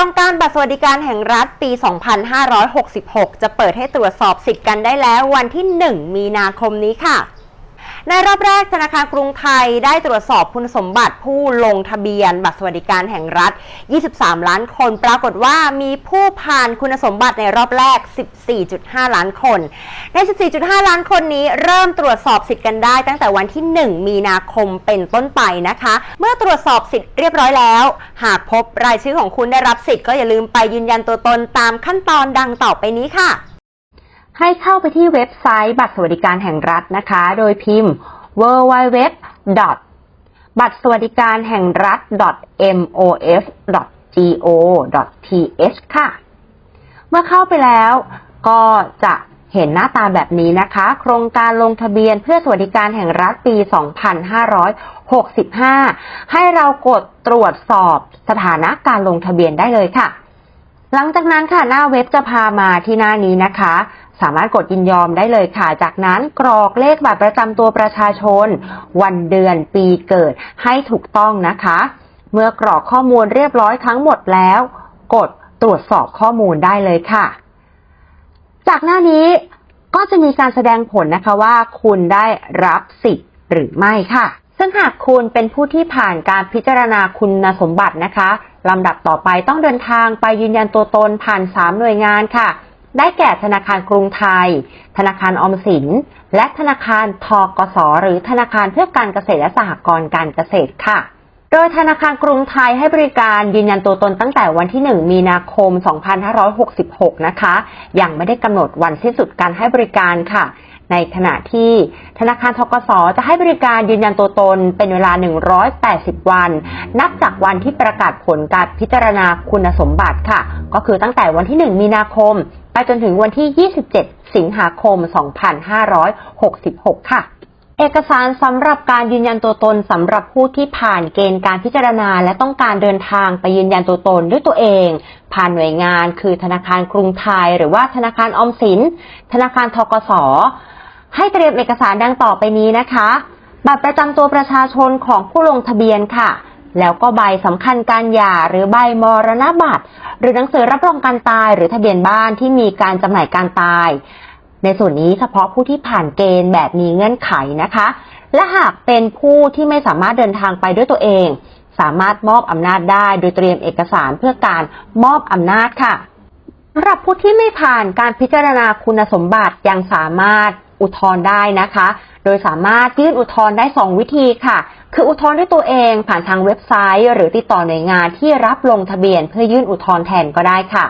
รงการบัตรสวัสดิการแห่งรัฐปี 2566 จะเปิดให้ตรวจสอบสิทธิ์กันได้แล้ววันที่ 1 มีนาคมนี้ค่ะ ในรอบแรกธนาคารกรุงไทยได้ตรวจสอบคุณสมบัติผู้ลงทะเบียน บัตรสวัสดิการแห่งรัฐ 23 ล้านคน ปรากฏว่ามีผู้ผ่านคุณสมบัติในรอบแรก 14.5 ล้านคน ใน 14.5 ล้านคนนี้เริ่มตรวจสอบสิทธิ์กันได้ตั้งแต่วันที่ 1 มีนาคมเป็นต้นไปนะคะ เมื่อตรวจสอบสิทธิ์เรียบร้อยแล้ว หากพบรายชื่อของคุณได้รับสิทธิ์ก็อย่าลืมไปยืนยันตัวตนตามขั้นตอนดังต่อไปนี้ค่ะ ให้เข้าไปที่เว็บไซต์บัตรสวัสดิการแห่งรัฐนะคะ โดยพิมพ์ www. บัตรสวัสดิการแห่งรัฐ mof.go.th ค่ะ เมื่อเข้าไปแล้วก็จะเห็นหน้าตาแบบนี้นะคะ โครงการลงทะเบียนเพื่อสวัสดิการแห่งรัฐปี 2565 ให้เรากดตรวจสอบสถานะการลงทะเบียนได้เลยค่ะ หลังจากนั้นค่ะหน้าเว็บจะพามาที่หน้านี้นะคะ สามารถกดยินยอมได้เลยค่ะ จากนั้นกรอกเลขบัตรประจำตัวประชาชน วันเดือนปีเกิดให้ถูกต้องนะคะ เมื่อกรอกข้อมูลเรียบร้อยทั้งหมดแล้ว กดตรวจสอบข้อมูลได้เลยค่ะ จากหน้านี้ก็จะมีการแสดงผลนะคะว่าคุณได้รับสิทธิ์หรือไม่ค่ะ ซึ่งหากคุณเป็นผู้ที่ผ่านการพิจารณาคุณสมบัตินะคะ ลำดับต่อไปต้องเดินทางไปยืนยันตัวตนผ่าน 3 หน่วยงานค่ะ ได้แก่ธนาคารกรุงไทย ธนาคารอมสิน และธนาคารทกสหรือธนาคารเพื่อการเกษตรและสหกรณ์การเกษตรค่ะ โดยธนาคารกรุงไทยให้บริการยืนยันตัวตนตั้งแต่วันที่ 1 มีนาคม 2566 นะคะ ยังไม่ได้กำหนดวันสิ้นสุดการให้บริการค่ะ ในขณะที่ธนาคารทกสจะให้บริการยืนยันตัวตนเป็นเวลา 180 วัน นับจากวันที่ประกาศผลการพิจารณาคุณสมบัติค่ะ ก็คือตั้งแต่วันที่ 1 มีนาคม ไปจนถึงวันที่ 27 สิงหาคม 2566 ค่ะเอกสารสำหรับการยืนยันตัวตนสำหรับผู้ที่ผ่านเกณฑ์การพิจารณา และต้องการเดินทางไปยืนยันตัวตนด้วยตัวเอง ผ่านหน่วยงานคือธนาคารกรุงไทย หรือว่าธนาคารออมสิน ธนาคารทกส ให้เตรียมเอกสารดังต่อไปนี้นะคะ บัตรประจำตัวประชาชนของผู้ลงทะเบียนค่ะ แล้วก็ใบสำคัญการหย่าหรือใบมรณบัตร หรือหนังสือรับรองการตายหรือทะเบียนบ้านที่มีการจำหน่ายการตาย ในส่วนนี้เฉพาะผู้ที่ผ่านเกณฑ์แบบมีเงื่อนไขนะคะ และหากเป็นผู้ที่ไม่สามารถเดินทางไปด้วยตัวเอง สามารถมอบอำนาจได้โดยเตรียมเอกสารเพื่อการมอบอำนาจค่ะสำหรับผู้ที่ไม่ผ่านการพิจารณาคุณสมบัติยังสามารถ อุทธรณ์ได้นะคะ โดยสามารถยื่นอุทธรณ์ได้ 2 วิธีค่ะ คืออุทธรณ์ด้วยตัวเองผ่านทางเว็บไซต์ หรือติดต่อหน่วยงานที่รับลงทะเบียนเพื่อยื่นอุทธรณ์แทนก็ได้ค่ะ